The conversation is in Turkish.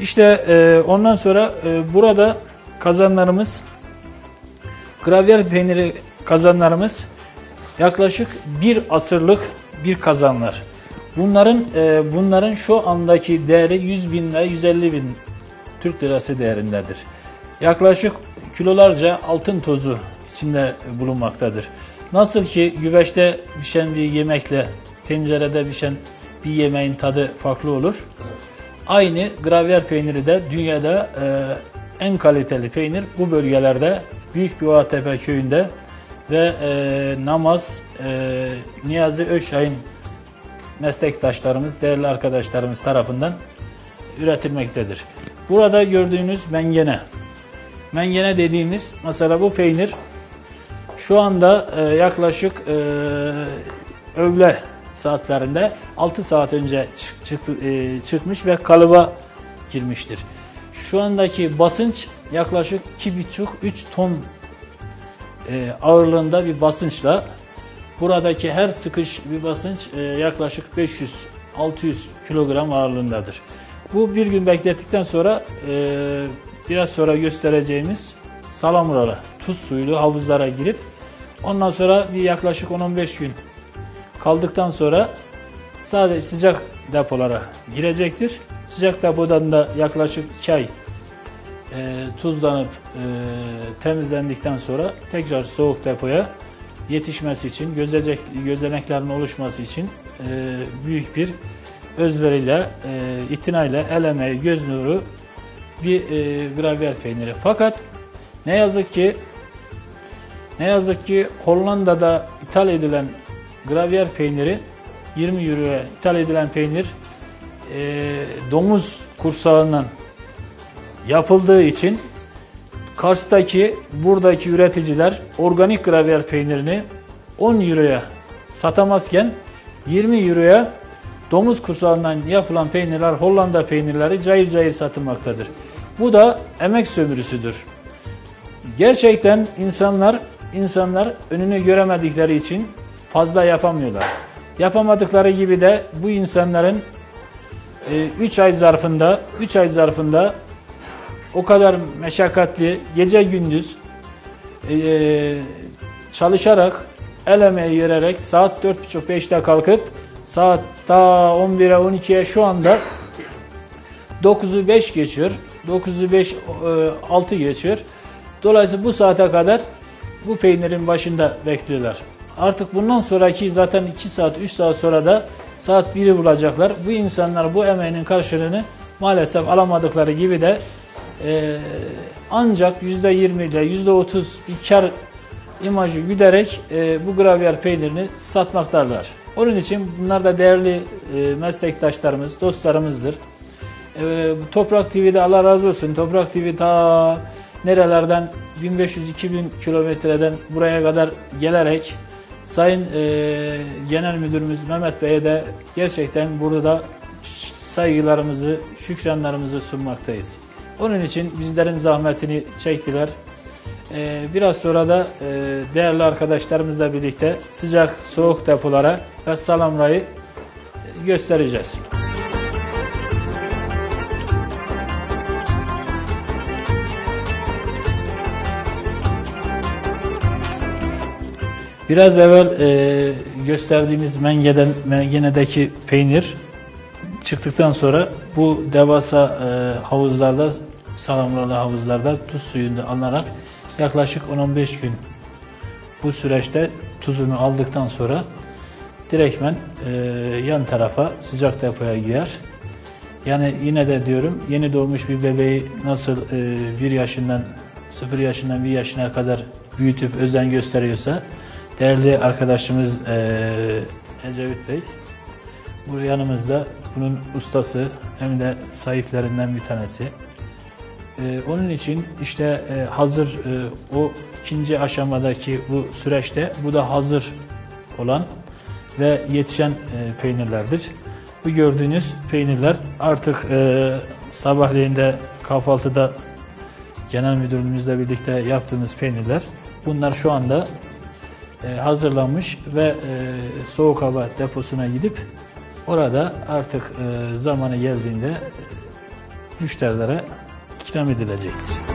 İşte e, ondan sonra e, burada kazanlarımız gravyer peyniri kazanlarımız yaklaşık bir asırlık bir kazanlar. Bunların e, bunların şu andaki değeri 100 bin lira 150 bin Türk lirası değerindedir. Yaklaşık kilolarca altın tozu içinde bulunmaktadır. Nasıl ki güveçte pişen bir yemekle tencerede pişen bir yemeğin tadı farklı olur. Aynı gravyer peyniri de dünyada e, en kaliteli peynir bu bölgelerde Büyük Büyüktepe köyünde ve e, Namaz e, Niyazi Öşay'ın meslektaşlarımız, değerli arkadaşlarımız tarafından üretilmektedir. Burada gördüğünüz mengene. Mengene dediğimiz mesela bu peynir şu anda e, yaklaşık e, öğle saatlerinde 6 saat önce çık- çıktı, e, çıkmış ve kalıba girmiştir. Şu andaki basınç yaklaşık 2,5-3 ton e, ağırlığında bir basınçla buradaki her sıkış bir basınç e, yaklaşık 500-600 kilogram ağırlığındadır. Bu bir gün beklettikten sonra e, biraz sonra göstereceğimiz salamuralı tuz suylu havuzlara girip ondan sonra bir yaklaşık 10-15 gün kaldıktan sonra sadece sıcak depolara girecektir. Sıcak depodan da yaklaşık 2 ay e, tuzlanıp e, temizlendikten sonra tekrar soğuk depoya yetişmesi için, gözecek, gözeneklerin oluşması için e, büyük bir özveriyle, e, itinayla, el emeği, göz nuru bir e, gravyer peyniri. Fakat ne yazık ki ne yazık ki Hollanda'da ithal edilen gravyer peyniri 20 euroya ithal edilen peynir e, domuz kursağından yapıldığı için Kars'taki buradaki üreticiler organik gravyer peynirini 10 euroya satamazken 20 euroya domuz kursağından yapılan peynirler Hollanda peynirleri cayır cayır satılmaktadır. Bu da emek sömürüsüdür. Gerçekten insanlar insanlar önünü göremedikleri için fazla yapamıyorlar. Yapamadıkları gibi de bu insanların 3 ay zarfında 3 ay zarfında o kadar meşakkatli gece gündüz e, çalışarak el emeği vererek saat 4.30-5'te kalkıp saat ta 11'e 12'ye şu anda 9'u 5 geçiyor. 9'u 5 e, 6 geçiyor. Dolayısıyla bu saate kadar bu peynirin başında bekliyorlar. Artık bundan sonraki zaten 2 saat 3 saat sonra da saat 1'i bulacaklar. Bu insanlar bu emeğinin karşılığını maalesef alamadıkları gibi de e, ancak %20 ile %30 bir kar imajı güderek e, bu gravyer peynirini satmaktalar. Onun için bunlar da değerli e, meslektaşlarımız, dostlarımızdır. E, Toprak TV'de Allah razı olsun. Toprak TV ta nerelerden 1500-2000 kilometreden buraya kadar gelerek Sayın e, Genel Müdürümüz Mehmet Bey'e de gerçekten burada saygılarımızı, şükranlarımızı sunmaktayız. Onun için bizlerin zahmetini çektiler. Ee, biraz sonra da e, değerli arkadaşlarımızla birlikte sıcak soğuk depolara ve salamrayı göstereceğiz. Biraz evvel e, gösterdiğimiz mengeden, mengenedeki peynir çıktıktan sonra bu devasa e, havuzlarda, salamralı havuzlarda tuz suyunda alınarak yaklaşık 10-15 gün bu süreçte tuzunu aldıktan sonra direktmen e, yan tarafa sıcak depoya girer. Yani yine de diyorum yeni doğmuş bir bebeği nasıl e, bir yaşından 0 yaşından bir yaşına kadar büyütüp özen gösteriyorsa değerli arkadaşımız e, Ecevit Bey bu yanımızda bunun ustası hem de sahiplerinden bir tanesi. Ee, onun için işte e, hazır e, o ikinci aşamadaki bu süreçte bu da hazır olan ve yetişen e, peynirlerdir. Bu gördüğünüz peynirler artık e, sabahleyin kahvaltıda genel müdürümüzle birlikte yaptığımız peynirler. Bunlar şu anda e, hazırlanmış ve e, soğuk hava deposuna gidip orada artık e, zamanı geldiğinde müşterilere ikram edilecektir.